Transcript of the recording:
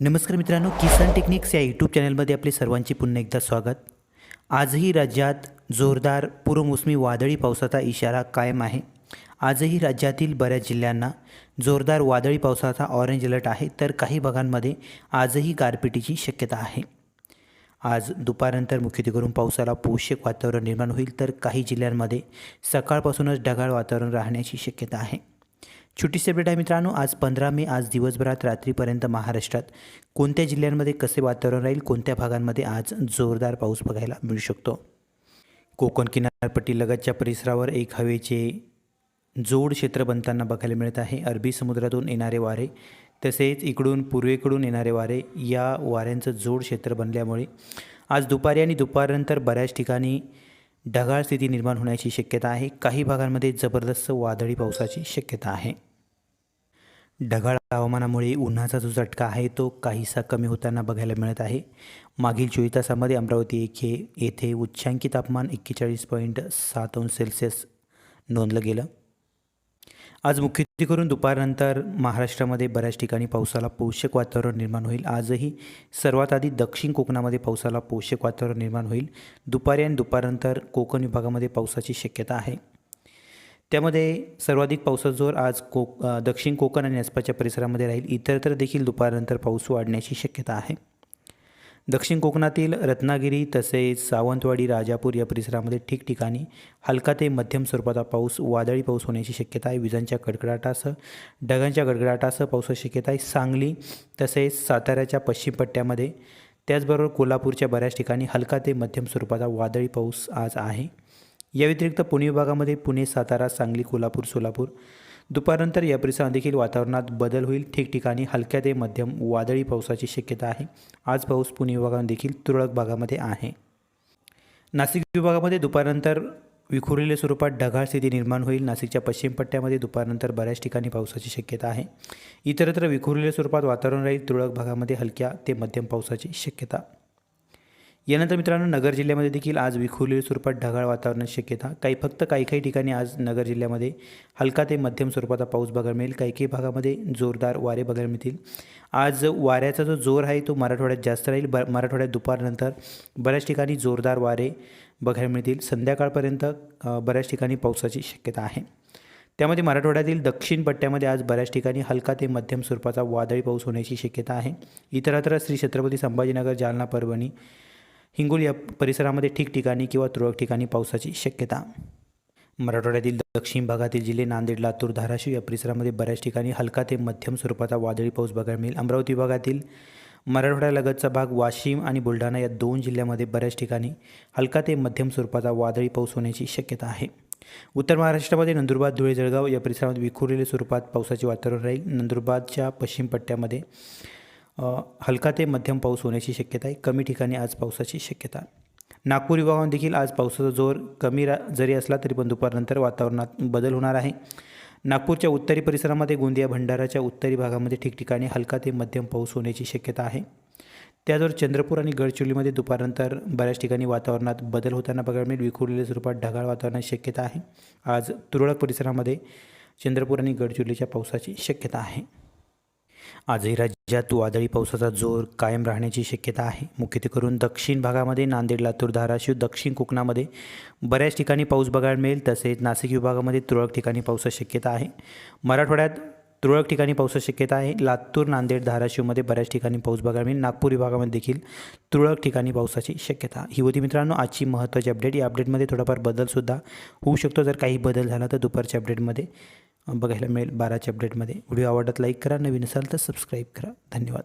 नमस्कार मित्रांनो किसान टेक्निक्स या यूट्यूब चॅनलमध्ये आपले सर्वांचे पुन्हा एकदा स्वागत. आजही राज्यात जोरदार पूर्वमोसमी वादळी पावसाचा इशारा कायम आहे. आजही राज्यातील बऱ्याच जिल्ह्यांना जोरदार वादळी पावसाचा ऑरेंज अलर्ट आहे तर काही भागांमध्ये आजही गारपिटीची शक्यता आहे. आज दुपारनंतर मुख्यत्वे करून पावसाला पोषक वातावरण निर्माण होईल तर काही जिल्ह्यांमध्ये सकाळपासूनच ढगाळ वातावरण राहण्याची शक्यता आहे. छुट्टी सेपरेट आहे मित्रांनो आज पंधरा मे आज दिवसभरात रात्रीपर्यंत महाराष्ट्रात कोणत्या जिल्ह्यांमध्ये कसे वातावरण राहील कोणत्या भागांमध्ये आज जोरदार पाऊस बघायला मिळू शकतो? कोकण किनारपट्टी लगतच्या परिसरावर एक हवेचे जोड क्षेत्र बनताना बघायला मिळत आहे. अरबी समुद्रातून येणारे वारे तसेच इकडून पूर्वेकडून येणारे वारे या वाऱ्यांचं जोड क्षेत्र बनल्यामुळे आज दुपारी आणि दुपारनंतर बऱ्याच ठिकाणी ढगाळ स्थिती निर्माण होण्याची शक्यता आहे. काही भागांमध्ये जबरदस्त वादळी पावसाची शक्यता आहे. ढगाळ हवामानामुळे उन्हाचा जो झटका आहे तो काहीसा कमी होताना बघायला मिळत आहे. मागील चोवीस तासामध्ये अमरावती येथे येथे उच्चांकी तापमान एक्केचाळीस पॉईंट सात अंश सेल्सिअस नोंदलं गेलं. आज मुख्यत्वे करून दुपारनंतर महाराष्ट्रामध्ये बऱ्याच ठिकाणी पावसाला पोषक वातावरण निर्माण होईल. आजही सर्वात आधी दक्षिण कोकणामध्ये पावसाला पोषक वातावरण निर्माण होईल. दुपारी आणि दुपारनंतर कोकण विभागामध्ये पावसाची शक्यता आहे. त्यामध्ये सर्वाधिक पावसाचा जोर आज कोक दक्षिण कोकण आणि आसपासच्या परिसरामध्ये राहील. इतरत्र देखील दुपारनंतर पाऊस वाढण्याची शक्यता आहे. दक्षिण कोकणातील रत्नागिरी तसेच सावंतवाडी राजापूर या परिसरामध्ये ठिकठिकाणी हलका ते मध्यम स्वरूपाचा पाऊस वादळी पाऊस होण्याची शक्यता आहे. विजांच्या कडकडाटासह ढगांच्या गडगडाटासह पावसाची शक्यता आहे. सांगली तसेच साताऱ्याच्या पश्चिम पट्ट्यामध्ये त्याचबरोबर कोल्हापूरच्या बऱ्याच ठिकाणी हलका ते मध्यम स्वरूपाचा वादळी पाऊस आज आहे. या व्यतिरिक्त पुणे विभागामध्ये पुणे सातारा सांगली कोल्हापूर सोलापूर दुपारनंतर या परिसरात देखील वातावरणात बदल होईल. ठिकठिकाणी हलक्या ते मध्यम वादळी पावसाची शक्यता आहे. आज पाऊस पुणे विभागात देखील तुरळक भागामध्ये आहे. नाशिक विभागामध्ये दुपारनंतर विखुरलेल्या स्वरूपात ढगाळ स्थिती निर्माण होईल. नाशिकच्या पश्चिम पट्ट्यामध्ये दुपारनंतर बऱ्याच ठिकाणी पावसाची शक्यता आहे. इतरत्र विखुरलेल्या स्वरूपात वातावरण राहील. तुरळक भागामध्ये हलक्या ते मध्यम पावसाची शक्यता यानंतर मित्रांनो नगर जिल्ह्यामध्ये देखील आज विखुरलेल्या स्वरूपात ढगाळ वातावरणाची शक्यता. काही फक्त काही काही ठिकाणी आज नगर जिल्ह्यामध्ये हलका ते मध्यम स्वरूपाचा पाऊस बघायला मिळेल. काही काही भागामध्ये जोरदार वारे बघायला मिळतील. आज वाऱ्याचा जो जोर आहे तो मराठवाड्यात जास्त राहील. ब मराठवाड्यात दुपारनंतर बऱ्याच ठिकाणी जोरदार वारे बघायला मिळतील. संध्याकाळपर्यंत बऱ्याच ठिकाणी पावसाची शक्यता आहे. त्यामध्ये मराठवाड्यातील दक्षिण पट्ट्यामध्ये आज बऱ्याच ठिकाणी हलका ते मध्यम स्वरूपाचा वादळी पाऊस होण्याची शक्यता आहे. इतरत्र श्री छत्रपती संभाजीनगर जालना परभणी हिंगोली या परिसरामध्ये ठिकठिकाणी किंवा तुरळक ठिकाणी पावसाची शक्यता. मराठवाड्यातील दक्षिण भागातील जिल्हे नांदेड लातूर धाराशिव या परिसरामध्ये बऱ्याच ठिकाणी हलका ते मध्यम स्वरूपाचा वादळी पाऊस बघायला मिळेल. अमरावती विभागातील मराठवाड्यालगतचा भाग वाशिम आणि बुलढाणा या दोन जिल्ह्यामध्ये बऱ्याच ठिकाणी हलका ते मध्यम स्वरूपाचा वादळी पाऊस होण्याची शक्यता आहे. उत्तर महाराष्ट्रामध्ये नंदुरबार धुळे जळगाव या परिसरामध्ये विखुरलेल्या स्वरूपात पावसाचे वातावरण राहील. नंदुरबारच्या पश्चिम पट्ट्यामध्ये हलका ते मध्यम पाऊस होण्याची शक्यता आहे. कमी ठिकाणी आज पावसाची शक्यता. नागपूर विभागात देखील आज पावसाचा जोर कमी रा जरी असला तरी पण दुपारनंतर वातावरणात बदल होणार आहे. नागपूरच्या उत्तरी परिसरामध्ये गोंदिया भंडाराच्या उत्तरी भागामध्ये ठिकठिकाणी हलका ते मध्यम पाऊस होण्याची शक्यता आहे. त्याचबरोबर चंद्रपूर आणि गडचिरोलीमध्ये दुपारनंतर बऱ्याच ठिकाणी वातावरणात बदल होताना बघायला मिळेल. विखुरलेल्या स्वरूपात ढगाळ वातावरणाची शक्यता आहे. आज तुरळक परिसरामध्ये चंद्रपूर आणि गडचिरोलीच्या पावसाची शक्यता आहे. आजही राज्यात वादळी पावसाचा जोर कायम राहण्याची शक्यता आहे. मुख्यत्वे करून दक्षिण भागामध्ये नांदेड लातूर धाराशिव दक्षिण कोकणामध्ये बऱ्याच ठिकाणी पाऊस बघायला मिळेल तसेच नाशिक विभागामध्ये तुरळक ठिकाणी पावसाची शक्यता आहे. मराठवाड्यात तुरळक ठिकाणी पावसाची शक्यता आहे. लातूर नांदेड धाराशिवमध्ये बऱ्याच ठिकाणी पाऊस बघायला मिळेल. नागपूर विभागामध्ये देखील तुरळक ठिकाणी पावसाची शक्यता ही होती मित्रांनो आजची महत्त्वाची अपडेट या अपडेटमध्ये थोडाफार बदलसुद्धा होऊ शकतो. जर काही बदल झाला तर दुपारच्या अपडेटमध्ये बघायला मिळेल बाराच्या अपडेटमध्ये व्हिडिओ आवडत लाईक करा. नवीन असाल तर सबस्क्राईब करा. धन्यवाद.